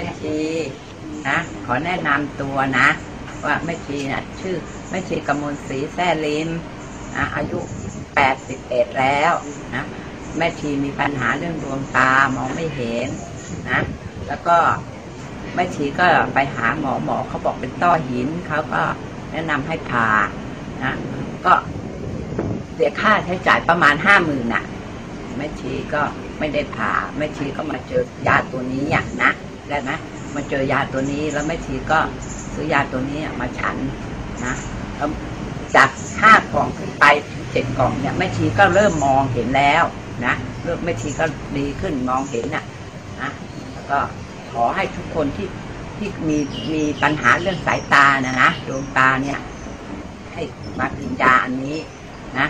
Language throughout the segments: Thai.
ม่ชีนะขอแนะนำตัวนะ ว่าแม่ชีนะชื่อแม่ชีกมลศรีแซ่ลิมนะอายุ81แล้วนะแม่ชีมีปัญหาเรื่องดวงตามองไม่เห็นนะ แล้วก็แม่ชีก็ไปหาหมอหมอเขาบอกเป็นต้อหินเขาก็แนะนำให้ผ่านะก็เสียค่าใช้จ่ายประมาณห้าหมื่นน่ะแม่ชีก็ไม่ได้ผ่าแม่ชีก็มาเจอยาตัวนี้อะนะ ได้ไหมมาเจอยาตัวนี้แล้วแม่ชีก็ซื้อยาตัวนี้มาฉันนะแล้วจากห้ากล่องขึ้นไปถึงเจ็ดกล่องเนี่ยแม่ชีก็เริ่มมองเห็นแล้วนะเริ่มแม่ชีก็ดีขึ้นมองเห็นน่ะนะแล้วก็ขอให้ทุกคนที่ที่มีมีปัญหาเรื่องสายตานะนะดวงตาเนี่ย ให้มากินยาอันนี้นะ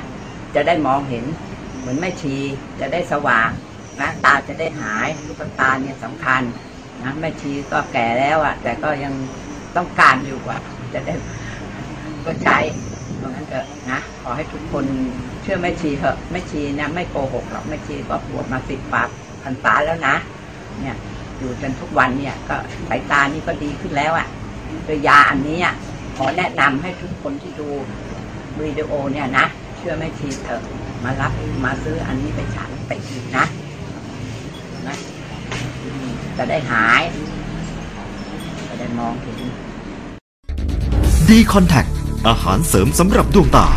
จะได้มองเห็นเหมือนแม่ชีจะได้สว่างนะตาจะได้หายลูกตาเนี่ยสำคัญ นะแม่ชีก็แก่แล้วอะ่ะ แต่ก็ยังต้องการอยู่ว่าจะได้ก็ใช้เพราะงั้นเถอะนะขอให้ทุกคนเชื่อแม่ชีเถอะแม่ชีนะไม่โกหกหรอกแม่ชีก็บวชมาสิบปากพรรษาแล้วนะ เนี่ย อยู่จนทุกวันเนี่ย ก็สายตานี่ก็ดีขึ้นแล้วอะ่ะโดยยาอันนี้อะขอแนะนำให้ทุกคนที่ดูวิดีโอเนี่ยนะเชื่อแม่ชีเถอะมารับมาซื้ออันนี้ไปฉันไปกินนะนะ จะได้หายจะได้มองเห็นดีคอนแทคอาหารเสริมสำหรับดวงตา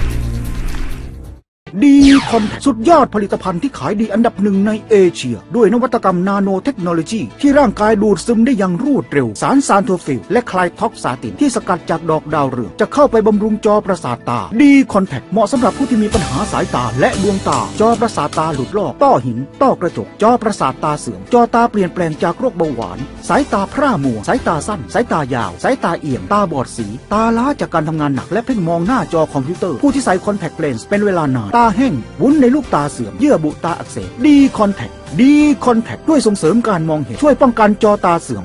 ดีคอนสุดยอดผลิตภัณฑ์ที่ขายดีอันดับหนึ่งในเอเชีย ด้วยนวัตกรรมนาโนเทคโนโลยี ที่ร่างกายดูดซึมได้อย่างรวดเร็ว สารซานโทฟิลและคลายท็อกซาตินที่สกัดจากดอกดาวเรือง จะเข้าไปบำรุงจอประสาทตา ดีคอนแทคเหมาะสำหรับผู้ที่มีปัญหาสายตาและดวงตา จอประสาทตาหลุดลอกต้อหิน ต้อกระจก จอประสาทตาเสื่อม จอตาเปลี่ยนแปลงจากโรคเบาหวาน สายตาพร่ามัว สายตาสั้น สายตายาว สายตาเอียมตาบอดสี ตาล้าจากการทำงานหนัก และเพ่งมองหน้าจอคอมพิวเตอร์ ผู้ที่ใส่คอนแทคเลนส์เป็นเวลานานตาแห้งวุ้นในลูกตาเสื่อมเยื่อบุตาอักเสบดีคอนแทคดีคอนแทคด้วยส่งเสริมการมองเห็นช่วยป้องกันจอตาเสื่อม